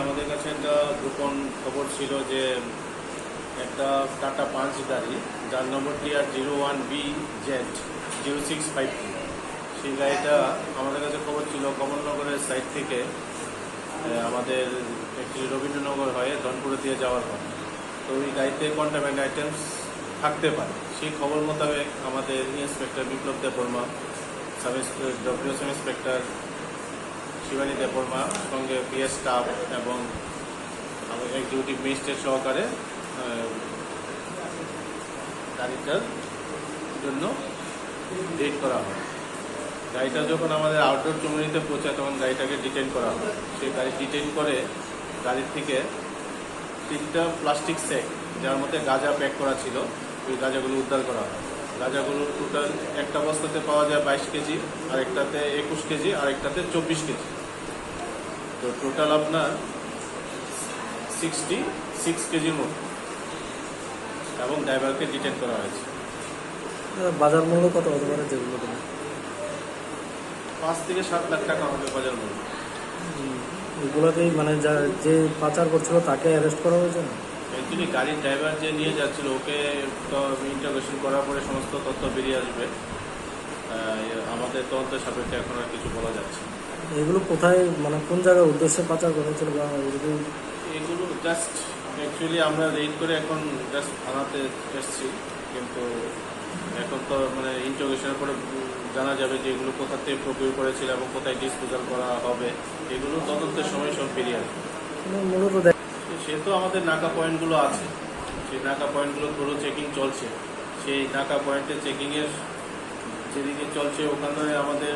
আমাদের কাছে একটা গোপন খবর ছিল যে একটা টাটা পাঁচ গাড়ি যার নম্বরটি R zero one B Z, zero six five সেই গাড়িটা আমাদের কাছে খবর ছিল, কমলনগরের সাইড থেকে আমাদের একটি রবীন্দ্রনগর হয়ে ধনপুরে দিয়ে যাওয়ার কথা তো ওই গাড়িতে কন্টামেন্ট আইটেমস থাকতে পারে। সেই খবর মোতাবেক আমাদের inspector Biplab Debbarma sub W inspector Shibani Debbarma সঙ্গে পিএস স্টাফ এবং এক্সিকিউটিভ ম্যাজিস্ট্রেট সহকারে গাড়িটার জন্য ডেট করা হয়। গাড়িটা যখন আমাদের আউটডোর চুমনিতে পৌঁছায়, তখন গাড়িটাকে ডিটেন করা হয় সেই গাড়ি ডিটেন করে গাড়ির থেকে তিনটা প্লাস্টিক সেক যার মধ্যে গাঁজা প্যাক করা ছিল, ওই গাঁজাগুলো উদ্ধার করা হয়। গাঁজাগুলো টোটাল একটা বস্তাতে পাওয়া যায় বাইশ কেজি আর একটাতে একুশ কেজি আর একটাতে চব্বিশ কেজি। তো টোটাল আপনার সিক্সটি সিক্স কেজির মতো এবং ড্রাইভারকে ডিটেন করা হয়েছে। বাজার মূল্য কত হতে পারে যেগুলো? পাঁচ থেকে সাত লাখ টাকা হবে বাজার মূল্য। এগুলোতেই মানে যা যে পাচার করছিল তাকে অ্যারেস্ট করা হয়েছে না? অ্যাকচুয়ালি গাড়ির ড্রাইভার যে নিয়ে যাচ্ছিল ওকে তো ইন্টারভেশন করার পরে সমস্ত তথ্য বেরিয়ে আসবে। আমাদের তদন্তের সাপেক্ষে এখন আর কিছু বলা যাচ্ছে এগুলো কোথায় মানে কোন জায়গায় উদ্দেশ্যে পাচার করা হয়েছিল বা এরকম এগুলো জাস্ট অ্যাকচুয়ালি আমরা রেড করে এখন জাস্ট থানাতে এসেছি কিন্তু এখন তো মানে ইন্টারোগেশনের পরে জানা যাবে যে এগুলো কোথা থেকে প্রকিউর করেছিল এবং কোথায় ডিসপোজাল করা হবে। এগুলো তদন্তের সময় সব বেরিয়ে আসবে। মানে মূলত সে তো আমাদের নাকা পয়েন্টগুলো আছে। সেই নাকা পয়েন্টগুলো ধরো চেকিং চলছে। সেই নাকা পয়েন্টে চেকিংয়ের যেদিকে চলছে ওখানে আমাদের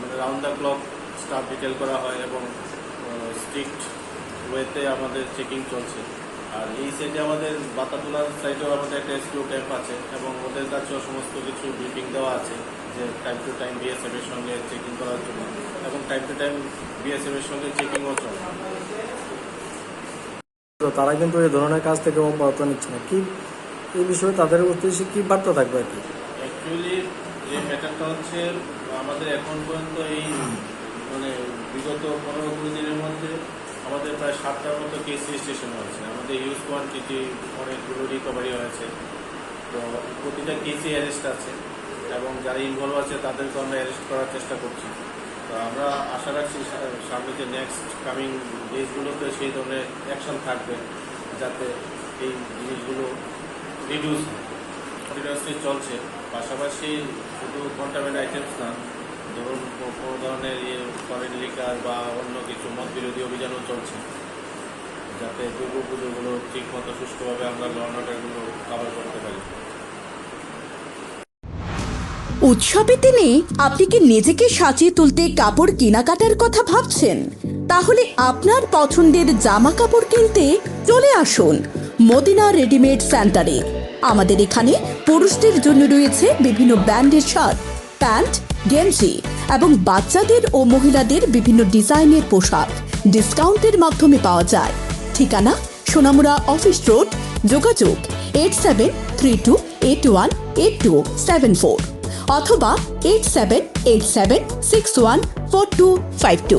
মানে round the clock staff detail করা হয় এবং স্ট্রিক্ট ওয়েতে আমাদের চেকিং চলছে। আর এই সাইডে আমাদের বাতাতুলার সাইডেও আমাদের একটা এসকিউ ক্যাম্প আছে এবং ওদের কাছেও সমস্ত কিছু ব্রিফিং দেওয়া আছে যে টাইম টু টাইম বিএসএফ এর সঙ্গে চেকিং করার জন্য এবং টাইম টু টাইম বিএসএফ এর সঙ্গে চেকিংও চলে। তো তারা কিন্তু এই ধরনের কাজ থেকে অব্যাহত নিচ্ছে না। কি এই বিষয়ে তাদের উদ্দেশ্যে কি বার্তা থাকবে আর কি? অ্যাকচুয়ালি যে ম্যাটারটা হচ্ছে আমাদের এখন পর্যন্ত এই মানে বিগত পনেরো কুড়ি দিনের মধ্যে আমাদের প্রায় সাতটার মতো কেস রেজিস্ট্রেশন হয়েছে। আমাদের ইউজ কোয়ান্টিটি অনেকগুলো রিকভারি হয়েছে। তো প্রতিটা কেসে অ্যারেস্ট আছে এবং যারা ইনভলভ আছে তাদেরকে আমরা অ্যারেস্ট করার চেষ্টা করছি। তো আমরা আশা রাখছি সামনে নেক্সট কামিং ডেজগুলোতে সেই ধরনের অ্যাকশন থাকবে যাতে এই জিনিসগুলো রিডিউস কন্টিনিউয়াসলি চলছে। পাশাপাশি শুধু কন্টামেন্ট আইটেমস না ধরুন কোনো ধরনের ইয়ে ফরেন লিকার বা অন্য কিছু মত বিরোধী অভিযানও চলছে। যাতে পুজোগুলো আমরা কভার করতে পারি। উৎসবের দিনে আপনি কি নিজেকে সাজিয়ে তুলতে কাপড় কেনাকাটার কথা ভাবছেন? তাহলে আপনার পছন্দের জামা কাপড় কিনতে চলে আসুন মদিনা রেডিমেড সেন্টারে আমাদের এখানে পুরুষদের জন্য রয়েছে বিভিন্ন ব্র্যান্ডের শার্ট, প্যান্ট গেঞ্জি এবং বাচ্চাদের ও মহিলাদের বিভিন্ন ডিজাইনের পোশাক ডিসকাউন্টের মাধ্যমে পাওয়া যায়। ঠিকানা সোনামুড়া অফিস রোড, যোগাযোগ eight seven three two eight one eight two seven four অথবা eight seven eight seven six one four two five two.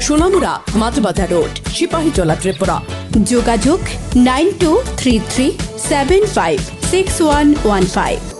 Sonamura Matbazar road Sipahi Sepahijala Tripura. যোগাযোগ nine two three three seven five six one one five.